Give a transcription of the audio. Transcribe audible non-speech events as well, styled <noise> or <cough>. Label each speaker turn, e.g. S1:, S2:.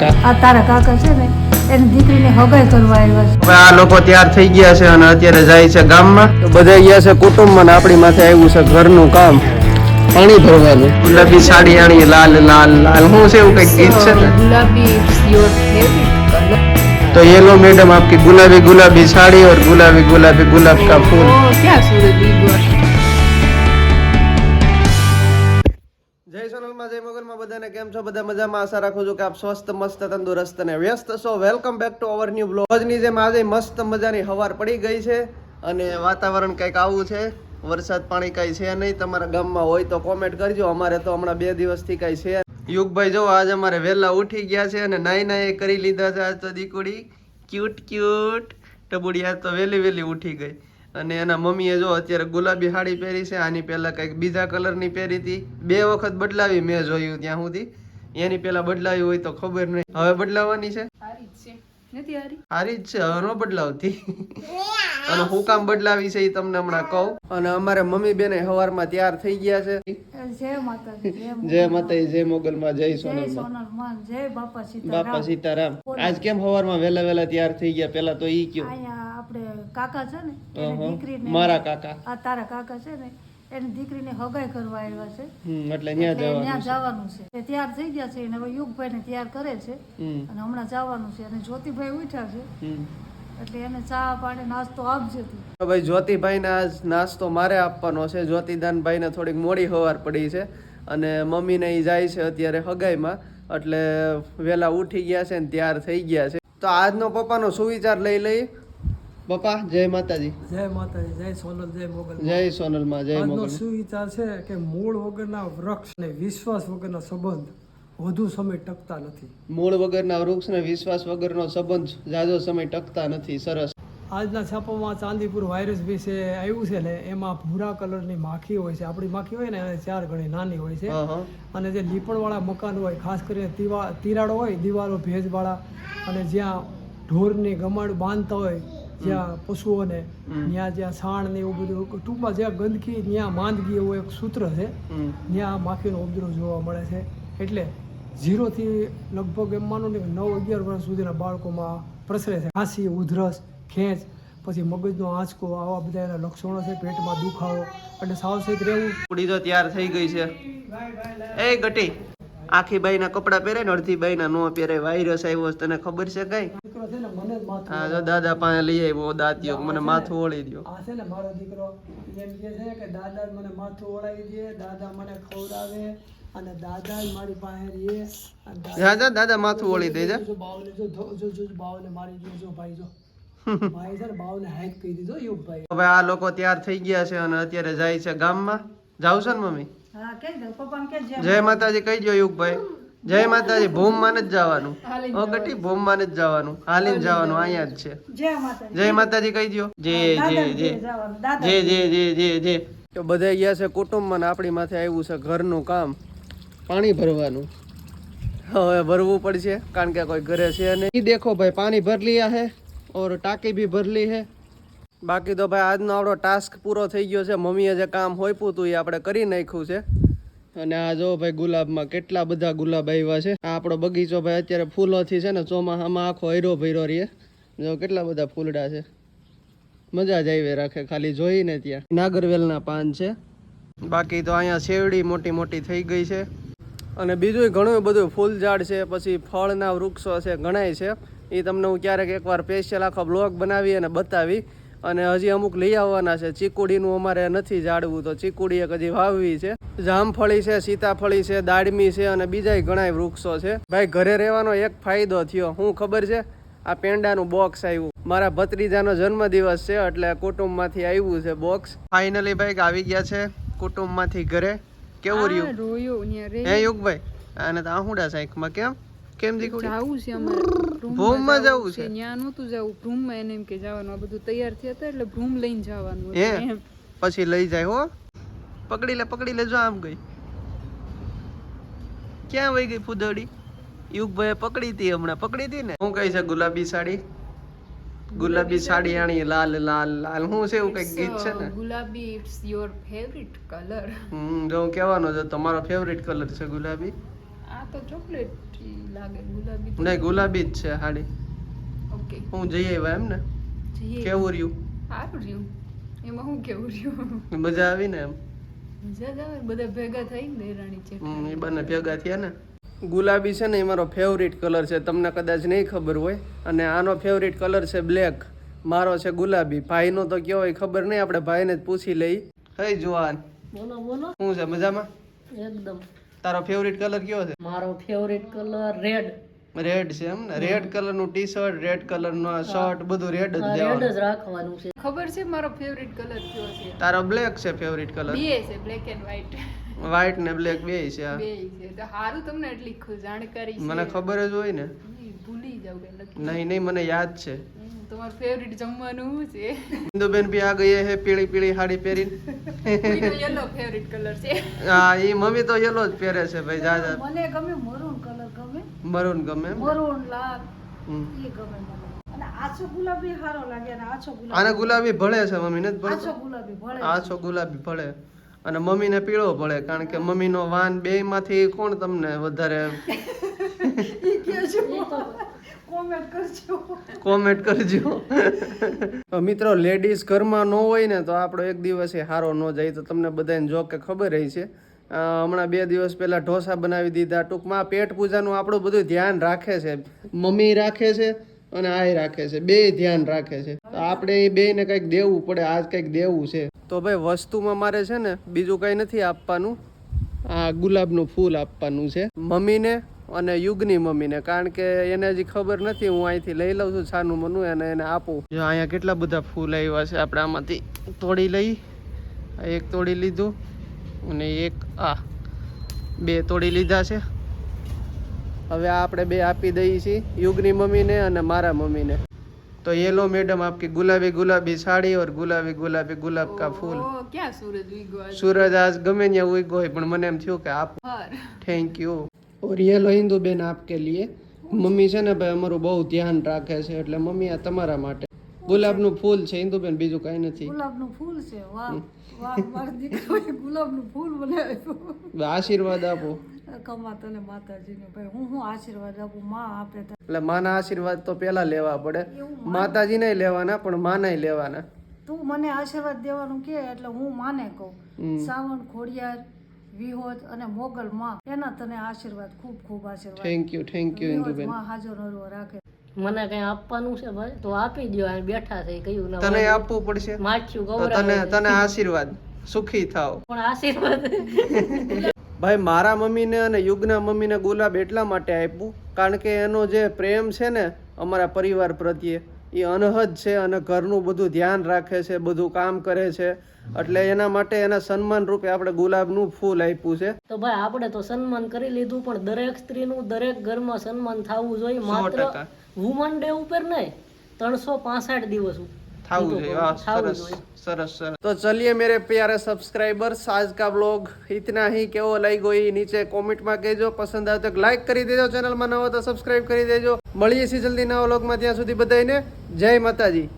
S1: આ તારા કાકા છે ને એની દીકરીને હગાઈ કરવા આવ્યા છે
S2: હવે આ લોકો તૈયાર થઈ ગયા છે અને અત્યારે જાય છે ગામમાં તો બધા ગયા છે કુટુંબમાં ને આપણી માથે આવ્યું છે ઘરનું કામ પાણી ભરવાનું ગુલાબી સાડી આણી લાલ લાલ લાલ શું છે એવું કઈક ગીત છે ને
S3: गुलाबी इट्स योर फेवरेट कलर
S2: तो ये लो मैडम आपकी गुलाबी गुलाबी साड़ी और गुलाबी गुलाबी गुलाब का फूल
S3: ओ क्या सूरज
S2: જય મોગલમાં બધાને કેમ છો? બધા મજામાં? આશા રાખું છું કે આપ સ્વસ્થ, મસ્ત, તંદુરસ્ત અને વ્યસ્ત છો. Welcome back to our new બ્લોગની જેમ આજે મસ્ત મજાની હવાર પડી ગઈ છે અને વાતાવરણ કંઈક આવું છે. વરસાદ પાણી કાંઈ છે નહીં. તમારા ગામમાં હોય તો કોમેન્ટ કરજો. અમારે તો હમણાં બે દિવસથી કાંઈ છે યુગભાઈ જો આજ અમારે વહેલા ઉઠી ગયા છે અને નાઈ નાઈ કરી લીધા છે. આજ તો દીકુડી ક્યુટ ક્યુટ ટબુડિયા તો વહેલી વહેલી ઉઠી ગઈ. અને એના મમ્મીએ જો અત્યારે ગુલાબી સાડી પહેરી છે આની પહેલા કંઈક બીજા કલરની પહેરી હતી. બે વખત બદલાવી મેં જોયું ત્યાં સુધી. એની પહેલાં બદલાવી હોય તો ખબર નહીં. હવે બદલાવાની છે?
S3: હારી છે. નથી હારી?
S2: સારી જ છે હવે ન બદલાવતી. અને હું કામ બદલાવી છે એ તમને હમણાં કહું. અને અમારે મમ્મી બેને સવારમાં તૈયાર થઈ ગયા છે.
S1: જય માતાજી જય મો-
S2: જય
S1: સોનલ બાપા સીતારામ.
S2: આજ કેમ સવારમાં વેલા વેલા તૈયાર થઈ ગયા? પેલા તો ઈ કયો.
S1: કાકા છે ને એની દીકરીને
S2: મારા કાકા.
S1: આ તારા કાકા છે ને એની દીકરીને હગાઈ કરવા આવ્યા છે.
S2: એટલે ત્યાં જવાનું
S1: છે. તે તૈયાર થઈ ગયા છે અને હવે યુગભાઈને તૈયાર કરે છે. અને હમણાં જવાનું છે. અને જ્યોતિભાઈ ઉઠ્યા છે. એટલે એને ચા પાણી નાસ્તો આપજે તું.
S2: ભાઈ જ્યોતિભાઈને આજ નાસ્તો મારે આપવાનો છે. જ્યોતિદાનભાઈને થોડીક મોડી હવાર પડી છે અને મમ્મીને એ જાય છે અત્યારે હગાઈમાં. એટલે વહેલા ઉઠી ગયા છે ને તૈયાર થઈ ગયા છે. તો આજનો પપ્પાનો સુવિચાર લઈ લઈ પપ્પા જય માતાજી.
S4: જય માતાજી જય સોનલ જય મોગલ
S2: જય સોનલમાં જય
S4: આજનો
S2: મોગલ.
S4: શું વિચાર છે કે મૂળ વગરના વૃક્ષ ને વિશ્વાસ વગરના સંબંધ વધુ સમય ટકતા નથી?
S2: મૂળ વગરના વૃક્ષ ને વિશ્વાસ વગરનો સંબંધ જાજો સમય ટકતા નથી સરસ.
S4: આજના છાપામાં ચાંદીપુર વાયરસ વિશે આવ્યું છે ને એમાં ભૂરા કલરની માખી હોય છે. આપણી માખી હોય ને એને ચાર ગણી નાની હોય છે. અને જે લીપણવાળા મકાન હોય ખાસ કરીને તિરાડો હોય દિવાલો ભેજવાળા અને જ્યાં ઢોરની ગમાડ બાંધતા હોય જ્યાં પશુઓને ત્યાં જ્યાં સાણ ને એવું બધું ટૂંકમાં જ્યાં ગંદકી ત્યાં માંદગી એવું એક સૂત્ર છે ત્યાં માખીનો ઉપદ્રવ જોવા મળે છે. એટલે ઝીરોથી લગભગ એમ માનો ને નવ અગિયાર વર્ષ સુધીના બાળકોમાં પ્રસરે છે. ખાંસી ઉધરસ ખેંચ પછી મગજનો આંચકો આવા બધા એના લક્ષણો છે પેટમાં દુખાવો. એટલે સાવચેત રહેવું.
S2: પૂડી તો તૈયાર થઈ ગઈ છે. એ ગટી. આખી બાઈના કપડાં પહેરે ને અડધી બાઈના નો પહેરે વાયરસ આવ્યો તને ખબર છે કઈ? હા જો દાદા પાસે લઈ આવ્યો દાંતિયો મને માથું ઓળી દો
S4: આ છે ને મારો દીકરો. એમ કે છે કે દાદા મને માથું ઓળાવી દે દાદા મને ખવડાવે અને દાદા મારી પાસે રહે દાદા
S2: જા જા દાદા માથું ઓળી દે જા.
S4: બાવને જો જો જો જો બાવને મારી જો જો ભાઈ જો. <laughs> ભાઈ છે બાવને હાઈક કહી દીધો યુગ ભાઈ.
S2: હવે આ લોકો તૈયાર થઈ ગયા છે અને અત્યારે જાય છે ગામમાં. જાવ છો ને મમ્મી?
S1: જય
S2: માતાજી કહી દો યુગભાઈ. જય માતાજી ભૂમમાં જ જવાનું ઓ ભૂમમાં જ જવાનું. હાલીને જવાનું અહીંયા જ છે.
S1: જય માતાજી.
S2: કહી દો જે
S1: જે જે
S2: જે જે જે જે જે તો બધા ગયા છે કુટુંબમાં આપણી માથે આવ્યું છે ઘરનું કામ. પાણી ભરવાનું. હવે ભરવું પડશે કારણ કે કોઈ ઘરે છે અને એ દેખો ભાઈ પાણી ભર લીયા હે ઓર ટાંકી ભી ભરલી હે. બાકી તો ભાઈ આજનો આપણો ટાસ્ક પૂરો થઈ ગયો છે. મમ્મીએ જે કામ હોઈપું હતું એ આપણે કરી નાખ્યું છે. અને આ જો ભાઈ ગુલાબમાં કેટલા બધા ગુલાબ આવ્યા છે. આ આપણો બગીચો ભાઈ અત્યારે ફૂલોથી છે ને ચોમાસામાં આખો હૈરો ભૈરો રહે. જો કેટલા બધા ફૂલડા છે. મજા જ આવી રાખે ખાલી જોઈને ત્યાં. નાગરવેલના પાન છે. બાકી તો અહીંયા શેવડી મોટી મોટી થઈ ગઈ છે. અને બીજું ઘણું બધું ફૂલ ઝાડ છે, પછી ફળના વૃક્ષો છે ઘણાય છે. એ તમને હું ક્યારેક એકવાર સ્પેશિયલ આખો બ્લોગ બનાવી અને બતાવી. અને હજી અમુક લઈ આવવાના છે. ચીકુડીનું અમારે નથી ઝાડવું તો ચીકુડી એક હજી વાવવી છે. જામફળી છે સીતાફળી છે દાડમી છે અને બીજાય ઘણાય વૃક્ષો છે. ભાઈ ઘરે રહેવાનો એક ફાયદો થયો. હું ખબર છે? આ પેંડાનું બોક્સ આવ્યું. મારા ભત્રીજાનો જન્મદિવસ છે એટલે કુટુંબમાંથી આવ્યું છે બોક્સ ફાઇનલી ભાઈ આવી ગયા છે કુટુંબમાંથી ઘરે. કેવું રહ્યું? હે યુગભાઈ? અને તો આહુડા સાઈકમાં કેમ? કેમ દીકુડી
S3: જાવું છે અમારે
S2: ભ્રૂમમાં જવું છે?
S3: ન્યા નહોતું જવું ભ્રૂમમાં એને એમ કે જવાનું. આ બધું તૈયાર થયા હતા એટલે ભૂમ લઈને જવાનું એમ.
S2: પછી લઈ જાય હો. પકડી લે પકડી લે જો આમ ગઈ. ક્યાં વહી ગઈ ફૂદડી? યુગભાઈ પકડી હતી હમણાં. પકડી હતી ને? હું કઈ છે ગુલાબી સાડી? ગુલાબી સાડી આણી લાલ લાલ લાલ. હું છે એવું કંઈક ગીત છે ને?
S3: ગુલાબી ઇટ્સ યોર ફેવરિટ કલર
S2: હમ જો હું કહેવાનો છે તમારો ફેવરિટ કલર છે ગુલાબી.
S3: તો ચોકલેટ લાગે ગુલાબી
S2: નહીં ગુલાબી જ છે હાડી.
S3: ઓકે.
S2: હું જઈ આવ્યા એમ ને? કેવું રહ્યું?
S3: સારું રહ્યું. એમાં હું કેવું રહ્યું?
S2: મજા આવી ને એમ?
S3: મજા જ આવે બધા ભેગા થઈ ને રાણી છે
S2: હમ, એ બંને ભેગા થયા ને. ગુલાબી છે ને એ મારો ફેવરિટ કલર છે. તમને કદાચ નહીં ખબર હોય અને આનો ફેવરિટ કલર છે બ્લેક મારો છે ગુલાબી. ભાઈનો તો કયો હોય ખબર નહીં આપણે ભાઈને જ પૂછી લઈ. હે જુવાન.
S5: બોલો બોલો.
S2: શું છે મજામાં?
S5: એકદમ.
S2: તારો ફેવરિટ કલર કયો છે?
S5: મારો ફેવરિટ કલર રેડ
S2: રેડ છે એમ ને? રેડ કલરનું ટી શર્ટ રેડ કલરનો શર્ટ બધું રેડ જ
S5: રેડ જ રાખવાનું છે.
S3: ખબર છે મારો ફેવરિટ કલર કયો છે?
S2: તારો બ્લેક છે ફેવરિટ કલર
S3: બે છે બ્લેક એન્ડ વ્હાઇટ
S2: વ્હાઇટ ને બ્લેક બે છે
S3: બે છે. તો સારું તમને એટલી જાણકારી
S2: મને ખબર જ હોય ને.
S3: ભૂલી જાવ કે
S2: નહીં નહીં મને યાદ છે.
S3: તમારું ફેવરિટ જમવાનું છે?
S2: ઇન્દુબેન ભી આ ગઈ હે પીળી પીળી સાડી પહેરીને.
S3: યલો ફેવરિટ કલર છે.
S2: હા એ મમ્મી તો યલો જ પહેરે છે ભાઈ જા જા
S1: મને ગમે મરૂન કલર ગમે.
S2: મરૂન ગમે એમ
S1: મરૂન લાલ
S2: હમ.
S1: એ ગમે મને. અને આછો ગુલાબી સારો લાગે અને આછો
S2: આને
S1: ગુલાબી
S2: ગુલાબી ભળે છે મમ્મી ને
S1: આછો ગુલાબી ભળે
S2: આછો ગુલાબી ભળે. અને મમ્મીને પીળો ભળે કારણ કે મમ્મીનો વાન બે માંથી કોણ તમને વધારે <laughs>
S1: કોમેન્ટ કરજો.
S2: કોમેન્ટ કરજો. મિત્રો લેડીઝ ઘરમાં ન હોય ને તો આપણો એક દિવસ એ સારો ન જાય. તો તમને બધાને જો કે ખબર રહી છે. હમણાં બે દિવસ પહેલાં ઢોસા બનાવી દીધા. ટૂંકમાં પેટ પૂજાનું આપણું બધું ધ્યાન રાખે છે. મમ્મી રાખે છે અને આય રાખે છે. બે ધ્યાન રાખે છે. તો આપણે એ બેયને કંઈક દેવું પડે. આજ કંઈક દેવું છે. તો ભાઈ વસ્તુમાં મારે છે ને બીજું કંઈ નથી આપવાનું. આ ગુલાબનું ફૂલ આપવાનું છે. મમ્મીને અને યુગની મમ્મીને કારણ કે એને હજી ખબર નથી હું અહીંથી લઈ લઉં છું છાનું મનું અને એને આપું જો અહીંયા કેટલા બધા ફૂલ આવ્યા છે આપણે આમાંથી તોડી લઈ આ એક તોડી લીધું અને એક આ બે તોડી લીધા છે હવે આ આપણે બે આપી દઈએ છીએ યુગની મમ્મીને અને મારા મમ્મીને તો ये लो मैडम आपकी गुलाबी गुलाबी साड़ी और गुलाबी गुलाबी गुलाब का फूल
S3: ઓ, ક્યાં સૂરજ ઉગ્યો આજે?
S2: सूरज आज ગમે ત્યાં ઉગ્યો હોય પણ મને એમ થયું કે આપ
S3: હાર.
S2: થેન્ક યુ ઓર યલો હિન્દુબેન આપકે લીએ મમ્મી છે ને ભાઈ અમારું બહુ ધ્યાન રાખે છે એટલે મમ્મી આ તમારા માટે ગુલાબનું ફૂલ છે ઇન્દુબેન બીજું કઈ નથી
S1: ગુલાબનું ફૂલ છે વાહ વાહ મારા દીકરાએ ગુલાબનું ફૂલ બનાવ્યું
S2: આશીર્વાદ આપો
S1: કમાતો ને માતાજીને ભાઈ હું હું આશીર્વાદ આપું માં આપે
S2: એટલે માના આશીર્વાદ તો પહેલા લેવા પડે માતાજીને લેવાના પણ માને લેવાના.
S1: તું મને આશીર્વાદ દેવાનું કે એટલે હું માને કહું. સાવણ ખોડિયાર વિહોત અને મોગલ માં એના તને આશીર્વાદ ખૂબ ખૂબ આશીર્વાદ.
S2: થેન્ક યુ થેન્ક યુ
S1: ઇન્દુબેનમાં હાજર નરવો રાખે.
S5: મને કઈ આપવાનું છે ભાઈ? તો આપી દો અહીં બેઠા છે કયું ના
S2: તને આપવું પડશે?
S5: માછું ગૌરવ
S2: તને તને આશીર્વાદ સુખી થાવ <laughs>
S5: પણ આશીર્વાદ. <laughs>
S2: ભાઈ મારા મમ્મીને અને યુગના મમ્મીને ગુલાબ એટલા માટે આપ્યું કારણ કે એનો જે પ્રેમ છે ને અમારા પરિવાર પ્રત્યે એ અનહદ છે અને ઘરનું બધું ધ્યાન રાખે છે બધું કામ કરે છે. એટલે એના માટે એના સન્માન રૂપે આપણે ગુલાબનું ફૂલ આપ્યું છે.
S5: તો ભાઈ આપણે તો સન્માન કરી લીધું પણ દરેક સ્ત્રીનું દરેક ઘરમાં સન્માન થવું જોઈએ. માત્ર વુમન ડે ઉપર નહીં ત્રણસો પાસઠ દિવસ
S2: થવું જોઈએ. સરસ સરस સરस તો ચલિए મેરે પ્યારે सब्सक्राइबर्स आज का व्लॉग इतना ही કેવો લાગ્યો એ નીચે કોમેન્ટમાં કહેજો. પસંદ આવે તો લાઈક કરી દેજો ચેનલમાં નવો તો સબસ્ક્રાઇબ કરી દેજો. મળીએ છીએ જલ્દી નવા વ્લોગમાં ત્યાં સુધી બધાને જય માતાજી.